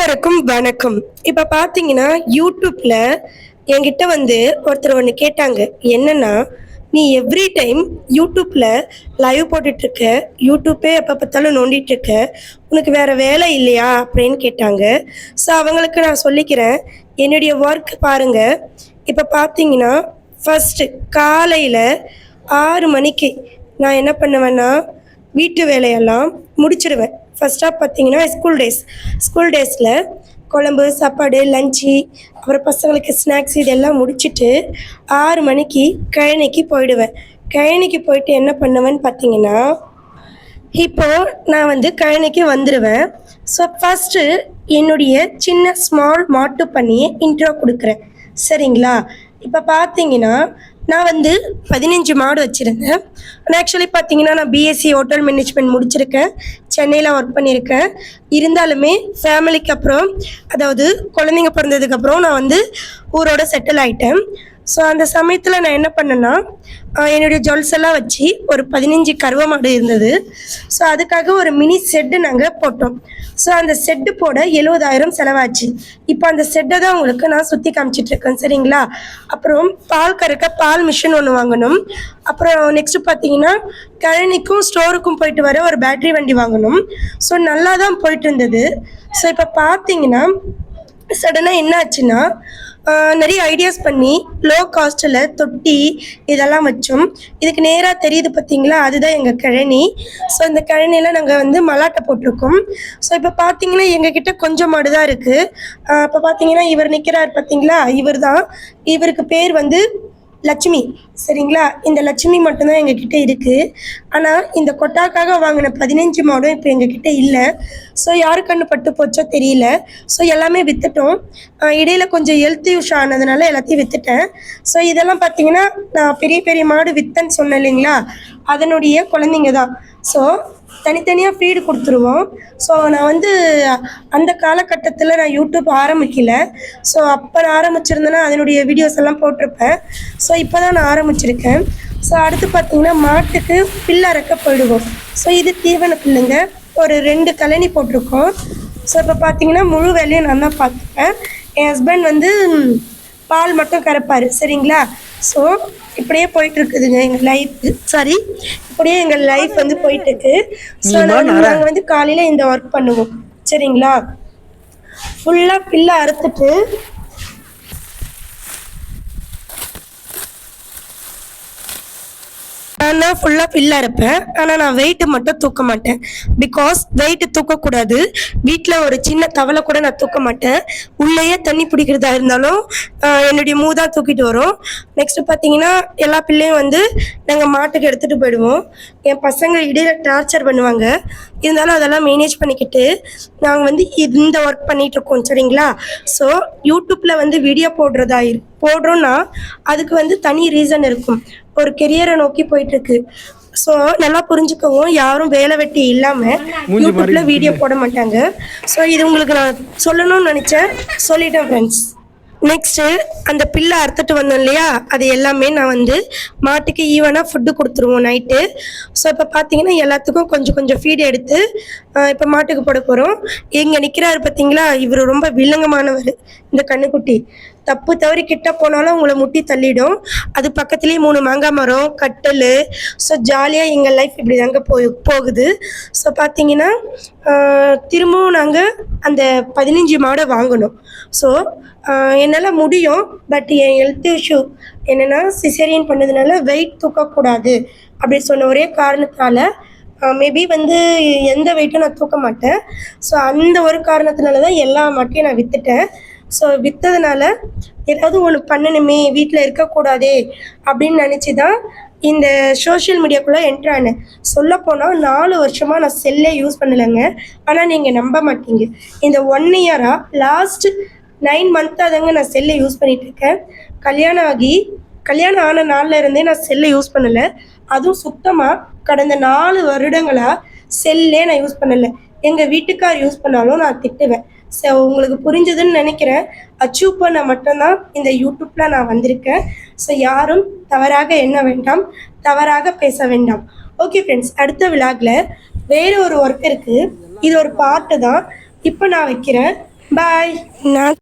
அனைவருக்கும் வணக்கம். இப்போ பார்த்தீங்கன்னா யூடியூப்பில் என்கிட்ட வந்து ஒருத்தர் ஒன்று கேட்டாங்க. என்னன்னா நீ எவ்ரி டைம் யூடியூப்பில் லைவ் போட்டுட்ருக்க யூடியூப்பே எப்போ பார்த்தாலும் நோண்டிகிட்ருக்க உனக்கு வேறு வேலை இல்லையா? அப்படின்னு கேட்டாங்க. ஸோ அவங்களுக்கு நான் சொல்லிக்கிறேன் என்னுடைய ஒர்க் பாருங்கள் இப்போ பார்த்தீங்கன்னா ஃபஸ்ட்டு காலையில் ஆறு மணிக்கு நான் என்ன பண்ணுவேன்னா வீட்டு வேலையெல்லாம் முடிச்சிடுவேன். ஃபஸ்ட்டாக பார்த்தீங்கன்னா ஸ்கூல் டேஸ் ஸ்கூல் டேஸில் குழம்பு சாப்பாடு லஞ்சு அப்புறம் பசங்களுக்கு ஸ்நாக்ஸ் இதெல்லாம் முடிச்சிட்டு ஆறு மணிக்கு கழனிக்கு போயிடுவேன். கழனிக்கு போயிட்டு என்ன பண்ணுவேன்னு பார்த்தீங்கன்னா இப்போ நான் வந்து கழனிக்கு வந்துடுவேன் ஸோ ஃபஸ்ட்டு என்னுடைய சின்ன ஸ்மால் மாட்டு பண்ணி இன்ட்ரோ கொடுக்குறேன். சரிங்களா? இப்போ பார்த்தீங்கன்னா நான் வந்து பதினஞ்சு மாடு வச்சுருந்தேன். ஆனால் ஆக்சுவலி பார்த்தீங்கன்னா நான் பிஎஸ்சி ஹோட்டல் மேனேஜ்மெண்ட் முடிச்சிருக்கேன். சென்னையில் ஒர்க் பண்ணியிருக்கேன் இருந்தாலுமே ஃபேமிலிக்கு அப்புறம் அதாவது குழந்தைங்க பிறந்ததுக்கப்புறம் நான் வந்து ஊரோட செட்டில் ஆகிட்டேன் ஸோ அந்த சமயத்தில் நான் என்ன பண்ணேன்னா என்னுடைய ஜுவல்ஸ் எல்லாம் வச்சு ஒரு பதினஞ்சு கருவ மாடு இருந்தது. ஸோ அதுக்காக ஒரு மினி செட்டு நாங்கள் போட்டோம். ஸோ அந்த செட்டு போட எழுபதாயிரம் செலவாச்சு. இப்போ அந்த செட்டை தான் உங்களுக்கு நான் சுற்றி காமிச்சிட்ருக்கேன் சரிங்களா? அப்புறம் பால் கறக்க பால் மிஷின் ஒன்று வாங்கணும். அப்புறம் நெக்ஸ்ட்டு பார்த்தீங்கன்னா கழனிக்கும் ஸ்டோருக்கும் போயிட்டு வர ஒரு பேட்டரி வண்டி வாங்கணும். ஸோ நல்லா தான் போயிட்டு இருந்தது. ஸோ இப்போ பார்த்தீங்கன்னா சடனாக என்ன ஆச்சுன்னா நிறைய ஐடியாஸ் பண்ணி லோ காஸ்ட்டில் தொட்டி இதெல்லாம் வச்சோம். இதுக்கு நேராக தெரியுது பார்த்தீங்களா அதுதான் எங்கள் கிழனி. ஸோ இந்த கிழனியில் நாங்கள் வந்து மலாட்டை போட்டிருக்கோம். ஸோ இப்போ பார்த்தீங்கன்னா எங்ககிட்ட கொஞ்சம் மாடு தான் இருக்குது இப்போ பார்த்தீங்கன்னா இவர் நிற்கிறார் பார்த்தீங்களா இவர் தான் இவருக்கு பேர் வந்து லட்சுமி. சரிங்களா? இந்த லட்சுமி மட்டும்தான் எங்ககிட்ட இருக்குது ஆனால் இந்த கொட்டாக்காக வாங்கின பதினஞ்சு மாடும் இப்போ எங்ககிட்ட இல்லை. ஸோ யாரு கண்ணு பட்டு போச்சோ தெரியல. ஸோ எல்லாமே வித்துட்டோம். இடையில கொஞ்சம் ஹெல்த் இஷ்யூ ஆனதுனால எல்லாத்தையும் வித்துட்டேன். ஸோ இதெல்லாம் பார்த்தீங்கன்னா நான் பெரிய பெரிய மாடு விற்றேன்னு சொன்னேன் இல்லைங்களா? அதனுடைய குழந்தைங்க தான். ஸோ தனித்தனியாக ஃபீடு கொடுத்துருவோம். ஸோ நான் வந்து அந்த காலகட்டத்தில் நான் யூடியூப் ஆரம்பிக்கல. ஸோ அப்போ நான் ஆரம்பிச்சிருந்தேன்னா அதனுடைய வீடியோஸ் எல்லாம் போட்டிருப்பேன். ஸோ இப்போ தான் நான் ஆரம்பிச்சிருக்கேன். ஸோ அடுத்து பார்த்தீங்கன்னா மாட்டுக்கு பில் அறக்க போயிடுவோம். ஸோ இது தீவன பில்லுங்க. ஒரு ரெண்டு கழனி போட்டிருக்கோம். ஸோ இப்போ பார்த்தீங்கன்னா முழு வேலையும் நான் தான் பார்த்துப்பேன் என் ஹஸ்பண்ட் வந்து பால் மட்டும் கறப்பாரு சரிங்களா? ஸோ இப்படியே போயிட்டு இருக்குதுங்க எங்கள் லைஃப் சாரி இப்படியே எங்கள் லைஃப் வந்து போயிட்டு இருக்கு ஸோ நாங்கள் வந்து காலையில் இந்த ஒர்க் பண்ணுவோம். சரிங்களா? ஃபுல்லாக பில்லை அறுத்துட்டு நான் தான் ஃபுல்லாக ஃபில்லாக இருப்பேன். ஆனால் நான் வெயிட்டு மட்டும் தூக்க மாட்டேன். பிகாஸ் வெயிட்டு தூக்கக்கூடாது. வீட்டில் ஒரு சின்ன தவளை கூட நான் தூக்க மாட்டேன். உள்ளேயே தண்ணி பிடிக்கிறதா இருந்தாலும் என்னுடைய என்னுடைய தான் தூக்கிட்டு வரும். நெக்ஸ்ட்டு பார்த்தீங்கன்னா எல்லா பிள்ளையும் வந்து நாங்கள் மாட்டுக்கு எடுத்துகிட்டு போயிடுவோம். என் பசங்க இடையில டார்ச்சர் பண்ணுவாங்க. இருந்தாலும் அதெல்லாம் மேனேஜ் பண்ணிக்கிட்டு நாங்கள் வந்து இந்த ஒர்க் பண்ணிகிட்ருக்கோம் சரிங்களா? ஸோ யூடியூப்பில் வந்து வீடியோ போடுறதா இருக்கும் போடுறோன்னா அதுக்கு வந்து தனி ரீசன் இருக்கும். ஒரு கெரியரை நோக்கி போயிட்டு இருக்கு ஸோ நல்லா புரிஞ்சுக்கவும் யாரும் வேலை வெட்டி இல்லாமல் யூடியூப்ல வீடியோ போட மாட்டாங்க. ஸோ இது உங்களுக்கு நான் சொல்லணும்னு நினச்சேன். சொல்லிட்டேன் ஃப்ரெண்ட்ஸ் நெக்ஸ்ட்டு அந்த பில்லை அறுத்துட்டு வந்தோம் இல்லையா? அது எல்லாமே நான் வந்து மாட்டுக்கு ஈவனாக ஃபுட்டு கொடுத்துருவோம் நைட்டு ஸோ இப்போ பார்த்தீங்கன்னா எல்லாத்துக்கும் கொஞ்சம் கொஞ்சம் ஃபீடு எடுத்து இப்போ மாட்டுக்கு போட போகிறோம் இங்கே நிற்கிறாரு பார்த்தீங்களா இவர் ரொம்ப வில்லங்கமானவர். இந்த கண்ணுக்குட்டி. தப்பு தவறி கிட்ட போனாலும் உங்களை முட்டி தள்ளிடும். அது பக்கத்துலேயே மூணு மாங்காய் மரம் கட்டல். ஸோ ஜாலியாக எங்கள் லைஃப் இப்படி தாங்க போய் போகுது. ஸோ பார்த்தீங்கன்னா திரும்பவும் நாங்கள் அந்த பதினஞ்சு மாடை வாங்கணும். ஸோ என்னால் முடியும். பட் என் ஹெல்த் இஷ்யூ என்னென்னா சிசேரியன் பண்ணதுனால வெயிட் தூக்கக்கூடாது அப்படி சொன்ன ஒரே காரணத்தால் மேபி வந்து எந்த வெயிட்டும் நான் தூக்க மாட்டேன். ஸோ அந்த ஒரு காரணத்தினால தான் எல்லா மாட்டையும் நான் விற்றுட்டேன் ஸோ விற்றதுனால ஏதாவது ஒன்று பண்ணணுமே வீட்டில் இருக்கக்கூடாதே அப்படின்னு நினச்சி தான் இந்த சோஷியல் மீடியாக்குள்ளே என்ட்ரு ஆனேன். சொல்லப்போனால் நாலு வருஷமாக நான் செல்லே யூஸ் பண்ணலைங்க. ஆனால் நீங்கள் நம்ப மாட்டீங்க. இந்த ஒன் இயராக லாஸ்ட் நைன் மந்த்தாக தாங்க நான் செல்லை யூஸ் பண்ணிகிட்டு இருக்கேன். கல்யாணம் ஆகி கல்யாணம் ஆன நாளில் இருந்தே நான் செல்லை யூஸ் பண்ணலை. அதுவும் சுத்தமாக கடந்த நாலு வருடங்களாக செல்லே நான் யூஸ் பண்ணலை. எங்கள் வீட்டுக்கார் யூஸ் பண்ணாலும் நான் திட்டுவேன். ஸோ உங்களுக்கு புரிஞ்சதுன்னு நினைக்கிறேன். அச்சீவ் பண்ண மட்டும்தான் இந்த யூடியூப்பில் நான் வந்திருக்கேன். ஸோ யாரும் தவறாக எண்ண வேண்டாம். தவறாக பேச வேண்டாம். ஓகே ஃப்ரெண்ட்ஸ் அடுத்த விழாவில் வேறு ஒரு ஒர்க் இருக்குது இது ஒரு பாட்டு தான். இப்போ நான் வைக்கிறேன். பாய் நான்